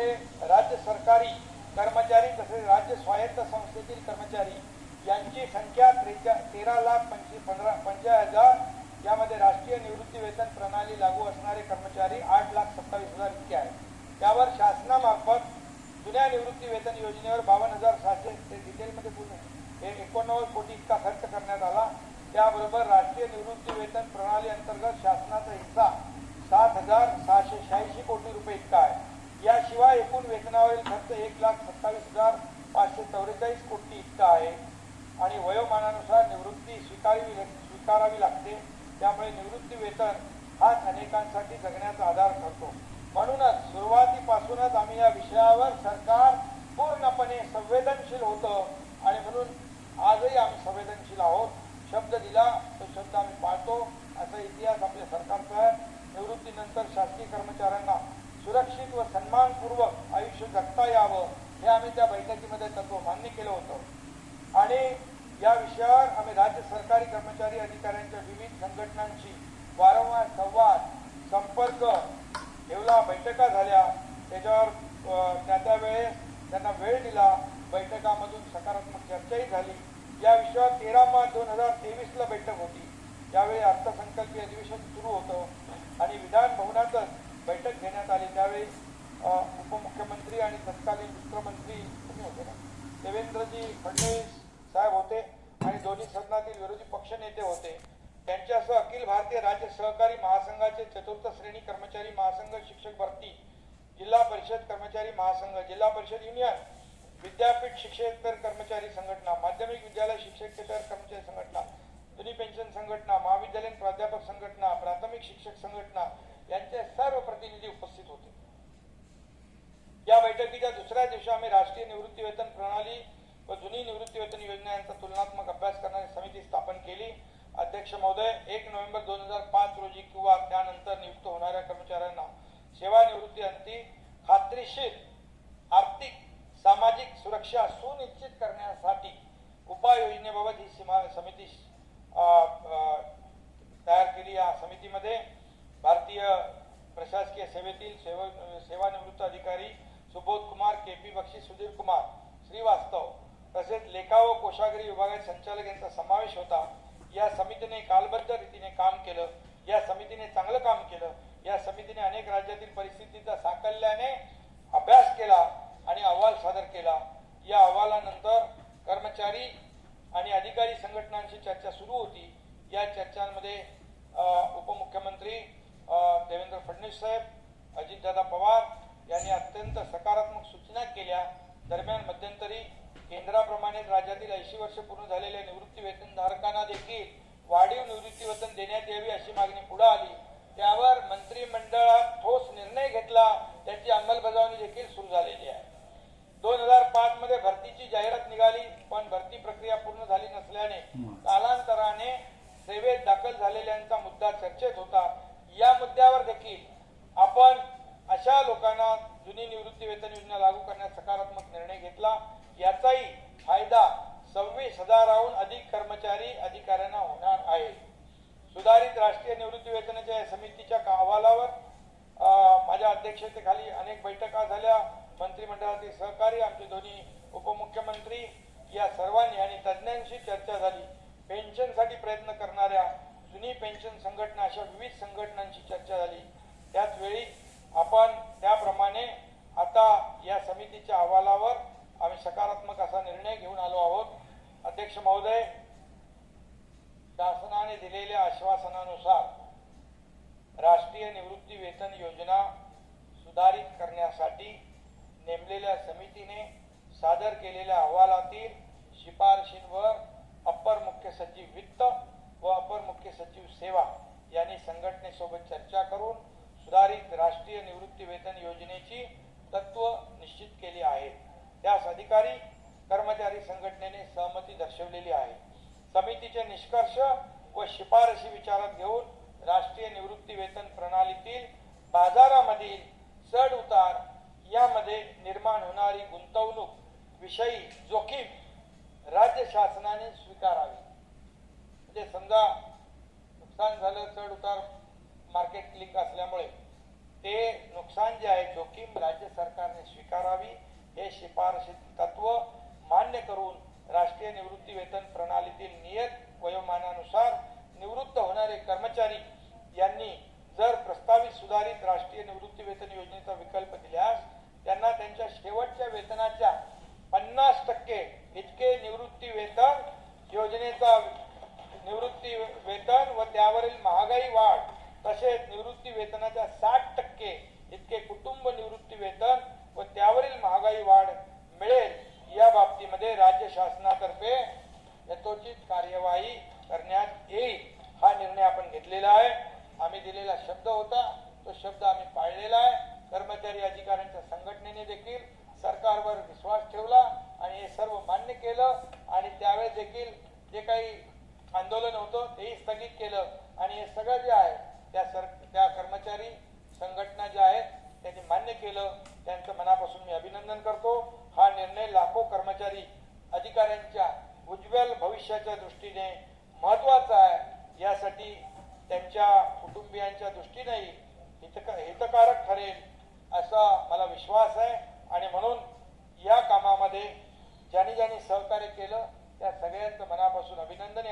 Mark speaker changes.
Speaker 1: यामध्ये राज्य सरकारी कर्मचारी तसेच राज्य स्वायत्त संस्थेतील कर्मचारी यांची संख्या त्रेचा तेरा लाख पंचवीस पंधरा पंचाळीस हजार यामध्ये राष्ट्रीय निवृत्ती वेतन प्रणाली लागू असणारे कर्मचारी आठ लाख सत्तावीस हजार इतके आहेत. त्यावर शासनामार्फत जुन्या निवृत्ती वेतन योजनेवर बावन्न हजार सहाशे ते डिटेलमध्ये पूर्ण हे एकोणनव्वद कोटी इतका खर्च करण्यात आला. त्याबरोबर राष्ट्रीय निवृत्ती वेतन प्रणाली अंतर्गत शासनाचा हिस्सा सात हजार सहाशे शहाऐंशी कोटी रुपये इतका आहे. याशिवाय वेतनावरील खर्च एक लाख सत्तावीस हजार पाचशे चौवेचाळीस कोटी इतका आहे. आणि वयोमानानुसार निवृत्ती स्वीकारावी स्वीकारावी लागते. त्यामुळे निवृत्ती वेतन हाच अनेकांसाठी जगण्याचा आधार ठरतो. म्हणूनच सुरुवातीपासूनच आम्ही या विषयावर सरकार पूर्णपणे संवेदनशील होतं. आणि म्हणून आजही आम्ही संवेदनशील आहोत. शब्द दिला तो शब्द आम्ही पाळतो. असा इतिहास आपल्या सरकारचा आहे. निवृत्तीनंतर शासकीय कर्मचाऱ्यांना सुरक्षित व सन्मानपूर्वक आयुष्य जगता यावं हे आम्ही त्या बैठकीमध्ये तत्व मान्य केलं होतं. आणि या विषयावर आम्ही राज्य सरकारी कर्मचारी अधिकाऱ्यांच्या विविध संघटनांशी वारंवार संवाद संपर्क ठेवला बैठका झाल्या. त्याच्यावर त्या त्यावेळेस त्यांना वेळ दिला. बैठकामधून सकारात्मक चर्चाही झाली. या विषयावर तेरा मार्च दोन हजार तेवीसला बैठक होती. यावेळी अर्थसंकल्पीय अधिवेशन सुरू होतं. आणि विधान भवनातच बैठक घेण्यात आली. त्यावेळी उपमुख्यमंत्री आणि तत्कालीन वित्तमंत्री तुम्ही होते ना? देवेंद्रजी फडणवीस साहेब होते आणि दोन्ही सदनातील विरोधी पक्षनेते होते. त्यांच्यासह अखिल भारतीय राज्य सहकारी महासंघाचे चतुर्थ श्रेणी कर्मचारी महासंघ शिक्षक भरती जिल्हा परिषद कर्मचारी महासंघ जिल्हा परिषद युनियन विद्यापीठ शिक्षकेतर कर्मचारी संघटना माध्यमिक विद्यालय शिक्षकेतर कर्मचारी संघटना जुनी पेन्शन संघटना महाविद्यालयीन प्राध्यापक संघटना प्राथमिक शिक्षक संघटना यांचे सर्व प्रतिनिधी उपस्थित होते. या बैठकीच्या दुसऱ्या दिवशी आम्ही राष्ट्रीय निवृत्ती वेतन प्रणाली व जुनी निवृत्ती वेतन योजना यांचा तुलनात्मक अभ्यास करणारी समिती स्थापन केली. अध्यक्ष महोदय एक नोव्हेंबर दोन हजार पाच रोजी किंवा त्यानंतर नियुक्त होणाऱ्या कर्मचाऱ्यांना सेवानिवृत्ती अंती खात्रीशीर आर्थिक सामाजिक सुरक्षा सुनिश्चित करण्यासाठी उपाययोजनेबाबत ही सीमा समिती तयार केली या समितीमध्ये. भारतीय प्रशासकीय सेवेतील सेवानिवृत्त अधिकारी सुबोध कुमार के पी बक्षी सुधीर कुमार श्रीवास्तव तसेच लेखा व कोशागारी विभागाचे संचालक यांचा समावेश होता. या समितीने कालबद्ध रीतीने काम केलं. या समितीने चांगलं काम केलं. या समितीने अनेक राज्यातील परिस्थिती साकल्याने अभ्यास केला आणि अहवाल सादर केला या अहवालानंतर कर्मचारी आणि अधिकारी संघटनांशी चर्चा सुरू होती या चर्चांमध्ये अ, उपमुख्यमंत्री अ, देवेंद्र फडणवीस साहेब अजितदादा पवार यांनी अत्यंत सकारात्मक सूचना केल्या. दरम्यान मध्यंतरी केंद्राप्रमाणे राज्यातील ऐंशी वर्ष पूर्ण झालेल्या निवृत्ती वेतनधारकांना देखील वाढीव निवृत्ती वेतन देण्यात यावी अशी मागणी पुढे आली. त्यावर मंत्रिमंडळात ठोस निर्णय घेतला. त्याची अंमलबजावणी देखील सुरू झालेली आहे. दोन हजार पाच मध्ये भरतीची जाहिरात निघाली पण भरती प्रक्रिया पूर्ण झाली नसल्याने कालांतराने सेवेत दाखल झालेल्यांचा मुद्दा चर्चेत होता या मुद्द्यावर देखील आपण अशा लोकांना जुनी निवृत्ती वेतन योजना लागू करण्यास सकारात्मक निर्णय घेतला. याचाही फायदा सव्वीस हजाराहून अधिक कर्मचारी अधिकाऱ्यांना होणार आहे. सुधारित राष्ट्रीय निवृत्ती वेतनाच्या या समितीच्या अहवालावर माझ्या अध्यक्षतेखाली अनेक बैठका झाल्या. मंत्रिमंडळातील सहकारी आमचे दोन्ही उपमुख्यमंत्री या सर्वांनी आणि तज्ज्ञांशी चर्चा झाली. पेन्शनसाठी प्रयत्न करणाऱ्या जुनी पेन्शन संघटना अशा विविध संघटनांशी चर्चा झाली त्याच वेळी आपण त्याप्रमाणे आता या समितीच्या अहवालावर आम्ही सकारात्मक असा निर्णय घेऊन आलो आहोत अध्यक्ष महोदय शासनाने दिलेल्या आश्वासनानुसार राष्ट्रीय निवृत्ती वेतन योजना सुधारित करण्यासाठी नेमलेल्या समितीने सादर केलेल्या अहवालातील शिफारशींवर अप्पर मुख्य सचिव वित्त व अपर मुख्य सचिव सेवा यांनी संघटनेसोबत चर्चा करून सुधारित राष्ट्रीय निवृत्ती वेतन योजनेची तत्व निश्चित केली आहेत त्यास अधिकारी कर्मचारी संघटनेने सहमती दर्शवलेली आहे. समितीचे निष्कर्ष व शिफारशी विचारात घेऊन राष्ट्रीय निवृत्ती वेतन प्रणालीतील बाजारामधील चढ उतार यामध्ये निर्माण होणारी गुंतवणूक विषयी जोखीम राज्य शासनाने स्वीकारावी. म्हणजे समजा नुकसान झालं चढ उतार मार्केट क्लिक असल्यामुळे ते नुकसान जे आहे जोखीम राज्य सरकारने स्वीकारावी. हे शिफारशी तत्व मान्य करून राष्ट्रीय निवृत्ती वेतन प्रणालीतील नियत वयोमानानुसार निवृत्त होणारे कर्मचारी यांनी जर प्रस्तावित सुधारित राष्ट्रीय निवृत्ती वेतन योजनेचा विकल्प दिल्यास त्यांना त्यांच्या शेवटच्या वेतनाच्या पन्नास टक्के इतके निवृत्ती वेतन योजनेचा निवृत्ती वेतन व त्यावरील महागाई वाढ तसेच निवृत्ती वेतनाच्या साठ टक्के इतके कुटुंब निवृत्ती वेतन व त्यावरील महागाई वाढ मिळेल या मध्ये राज्य शासनातर्फे यथोचित कार्यवाही करण्यात येईल हा निर्णय आपण घेतलेला आहे. आम्ही दिलेला शब्द होता तो शब्द आम्ही पाळलेला आहे. कर्मचारी अधिकाऱ्यांच्या संघटनेने देखील सरकारवर विश्वास ठेवला आणि हे सर्व मान्य केलं आणि त्यावेळेस देखील जे काही आंदोलन होतं तेही स्थगित केलं. आणि हे सगळं जे आहे त्या सर त्या कर्मचारी संघटना ज्या आहेत त्यांनी मान्य केलं. त्यांचं मनापासून मी अभिनंदन करतो. हा निर्णय लाखो कर्मचारी अधिकाऱ्यांच्या उज्ज्वल भविष्याच्या दृष्टीने महत्त्वाचा आहे. यासाठी त्यांच्या कुटुंबियांच्या दृष्टीनेही हितक हितकारक ठरेल असा मला विश्वास आहे. आणि म्हणून या कामामध्ये ज्यांनी ज्यांनी सहकार्य केलं त्या सगळ्यांचं मनापासून अभिनंदन